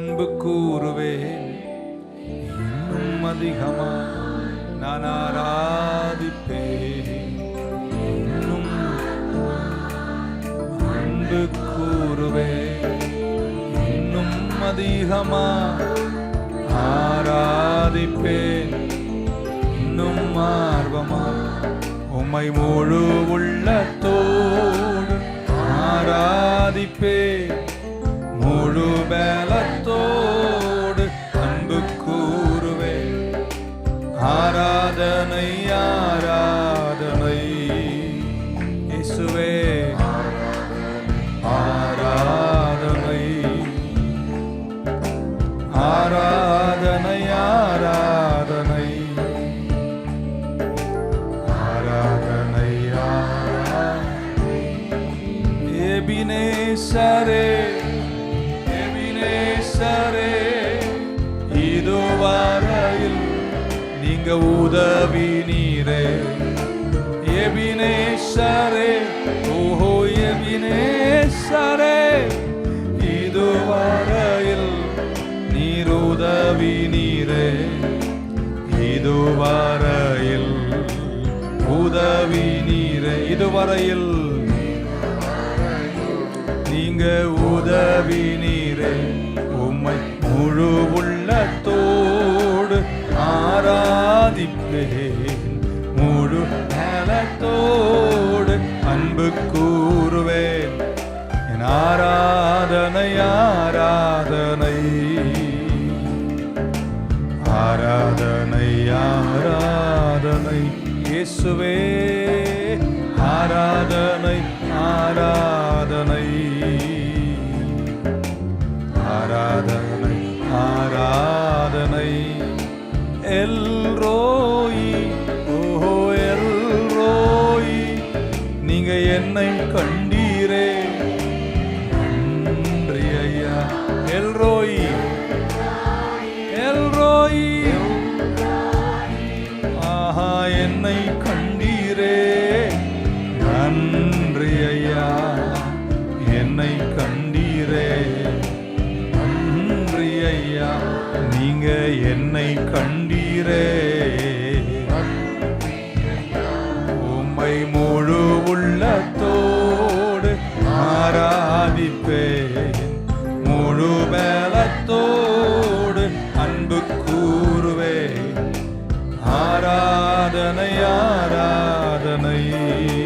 அன்பு கூறுவேன் இன்னும் அதிகமா நான் ஆராதிப்பேன். இன்னும் அன்பு கூறுவேன் இன்னும் அதிகமா ஆராதிப்பேன். இன்னும் ஆர்வமா உம்மை முழு உள்ளத்தோடு ஆராதிப்பேன். எபினேசரே எபினேசரே இதுவரையில் நீங்க உதவி நீரே. எபினேசரே ஓஹோ எபினேசரே இதுவரையில் நீர் உதவி நீரே. இதுவரையில் உதவி நீரே இதுவரையில் நீங்க உதவி நீரே. உம்மை முழு உள்ளத்தோடு ஆராதிப்பேன். முழு நலத்தோடு அன்பு கூறுவேன். என் ஆராதனை ஆராதனை. ஆராதனை ஆராதனை. இயேசுவே. எல்ரோயி ஓஹோ எல்ரோயி நீங்க என்னை கண்டீரே என்னை கண்டீரே. உம்மை முழு உள்ளத்தோடு ஆராதிப்பேன். முழு பலத்தோடு அன்பு கூறுவேன். ஆராதனை ஆராதனை. ஆராதனை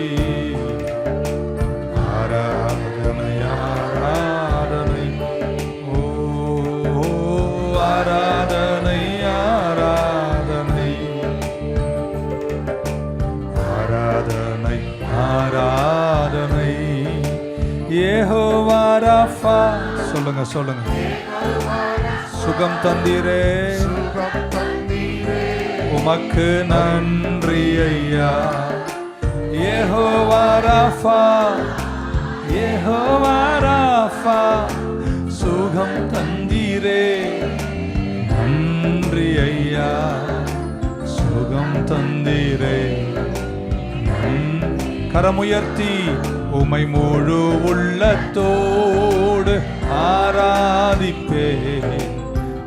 ஏஹோவா ராஃபா சொல்லுங்க சொல்லுங்க. சுகம் தந்தீரே. உமக்கு நன்றி ஐயா. ஏஹோவா ராஃபா ஏஹோவா ராஃபா சுகம் தந்தீரே. நன்றி ஐயா. சுகம் தந்தீரே. கரமுயர்த்தி. உமை முழு உள்ளத்தோடு ஆராதிப்பேன்.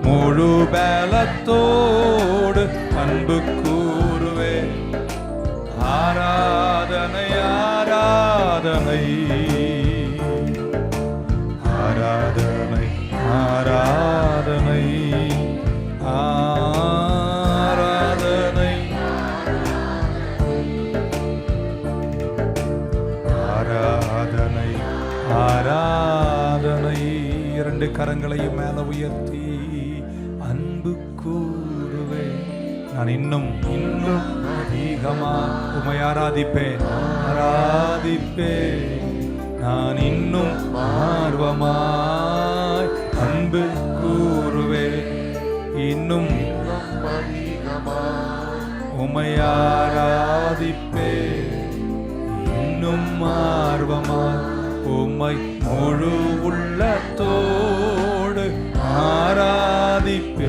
முழு பலத்தோடு அன்பு கூறுவேன். ஆராதனை ஆராதனை. ஆராதனை ஆராதனை இரண்டு கரங்களையும் மேல உயர்த்தி அன்பு கூறுவேன். நான் இன்னும் இன்னும் அதிகமா உமை ஆராதிப்பேன். ஆராதிப்பேன். நான் இன்னும் ஆர்வமாய் அன்பு கூறுவேன். இன்னும் உமை முழு உள்ளத்தோடு ஆராதிப்பே